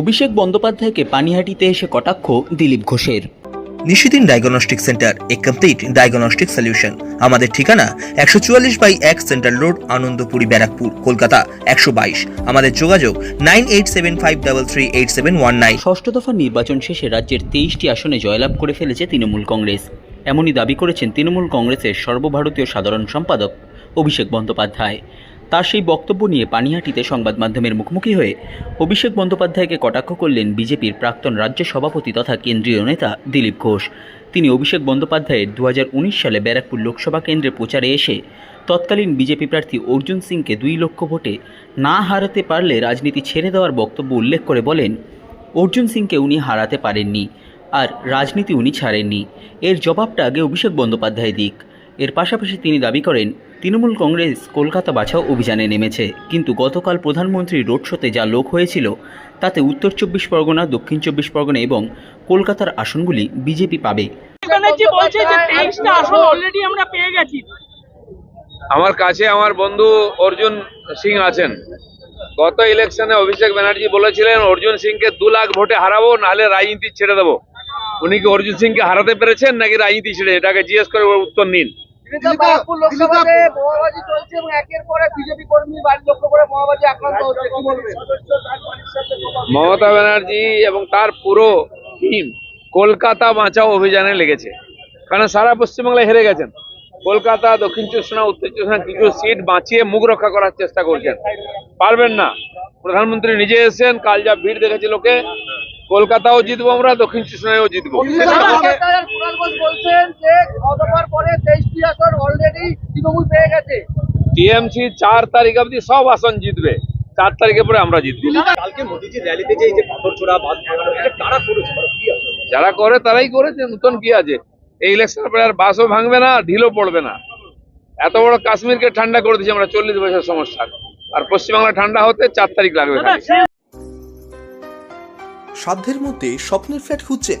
অভিষেক বন্দ্যোপাধ্যায়কে পানিহাটিতে এসে কটাক্ষ দিলীপ ঘোষের। নিশিদিন ডায়াগনস্টিক সেন্টার এ কমপ্লিট ডায়াগনস্টিক সলিউশন আমাদের ঠিকানা একশো চুয়াল্লিশ বাই এক সেন্ট্রাল রোড আনন্দপুরি ব্যারাকপুর কলকাতা একশো বাইশ। আমাদের যোগাযোগ nine eight seven five double three eight seven one nine. ষষ্ঠ দফা নির্বাচন শেষে রাজ্যের তেইশটি আসনে জয়লাভ করে ফেলেছে তৃণমূল কংগ্রেস। এমনই দাবি করেছেন তৃণমূল কংগ্রেসের সর্বভারতীয় সাধারণ সম্পাদক অভিষেক বন্দ্যোপাধ্যায়। তার সেই বক্তব্য নিয়ে পানিহাটিতে সংবাদ মাধ্যমের মুখোমুখি হয়ে অভিষেক বন্দ্যোপাধ্যায়কে কটাক্ষ করলেন বিজেপির প্রাক্তন রাজ্য সভাপতি তথা কেন্দ্রীয় নেতা দিলীপ ঘোষ। তিনি অভিষেক বন্দ্যোপাধ্যায়ের দু হাজার উনিশ সালে ব্যারাকপুর লোকসভা কেন্দ্রে প্রচারে এসে তৎকালীন বিজেপি প্রার্থী অর্জুন সিংকে দুই লক্ষ ভোটে না হারাতে পারলে রাজনীতি ছেড়ে দেওয়ার বক্তব্য উল্লেখ করে বলেন, অর্জুন সিংকে উনি হারাতে পারেননি আর রাজনীতি উনি ছাড়েননি। এর জবাবটা আগে অভিষেক বন্দ্যোপাধ্যায় দিক। এর পাশাপাশি তিনি দাবি করেন তৃণমূল কংগ্রেস কলকাতা বাছাও অভিযানে নেমেছে। কিন্তু গতকাল প্রধানমন্ত্রী রোড শোতে যা লোক হয়েছিল তাতে উত্তর চব্বিশ পরগনা দক্ষিণ চব্বিশ পরগনা এবং কলকাতার আসনগুলি বিজেপি পাবে। বলছে যে আসন অলরেডি আমরা পেয়ে গেছি। আমার কাছে আমার বন্ধু অর্জুন সিং আছেন। গত ইলেকশনে অভিষেক ব্যানার্জি বলেছিলেন অর্জুন সিংকে দু লাখ ভোটে হারাবো নাহলে রাজনীতি ছেড়ে দেবো। উনি কি অর্জুন সিংকে হারাতে পেরেছেন নাকি রাজনীতি ছেড়ে? এটাকে জিজ্ঞেস করে উত্তর নিন। বারাকপুর চলছে এবং একের পর বিজেপি কর্মী বাড়ি লক্ষ্য করে বোমাবাজি আক্রান্ত হচ্ছে। কি বলবেন? মমতা ব্যানার্জি এবং তার পুরো টিম কলকাতা বাঁচাও অভিযানে লেগেছে। কারণ সারা পশ্চিমবাংলায় হেরে গেছেন। কলকাতা দক্ষিণ চব্বিশ উত্তর চব্বিশ কিছু সিট বাঁচিয়ে মুখ রক্ষা করার চেষ্টা করছেন। পারবেন না। প্রধানমন্ত্রী নিজে এসেছেন কাল যা ভিড় দেখেছে লোকে। কলকাতাও জিতবো আমরা দক্ষিণ চব্বিশ জিতবো। কুণাল ঘোষ বলছেন যে গতবার পরে তেইশটি আসন অলরেডি তৃণমূল পেয়ে গেছে। টিএমসি চার তারিখ অবধি সব আসন জিতবে। চার তারিখে পরে আমরা জিতবো। কালকে মোদিজির র্যালিতে যে এই যে পাথর ছোড়া বাদ কারা করেছে? কি আছে? যারা করে তারাই করেছে নতুন কি আছে? এই ইলেকশনের পরে আর বাসও ভাঙবে না ঢিলও পড়বে না। এত বড় কাশ্মীরকে ঠান্ডা করে দিয়েছে আমরা চল্লিশ বছর সমস্যা। আর পশ্চিমবাংলা ঠান্ডা হতে চার তারিখ লাগবে। সাধ্যের মধ্যে স্বপ্নের ফ্ল্যাট খুঁজছেন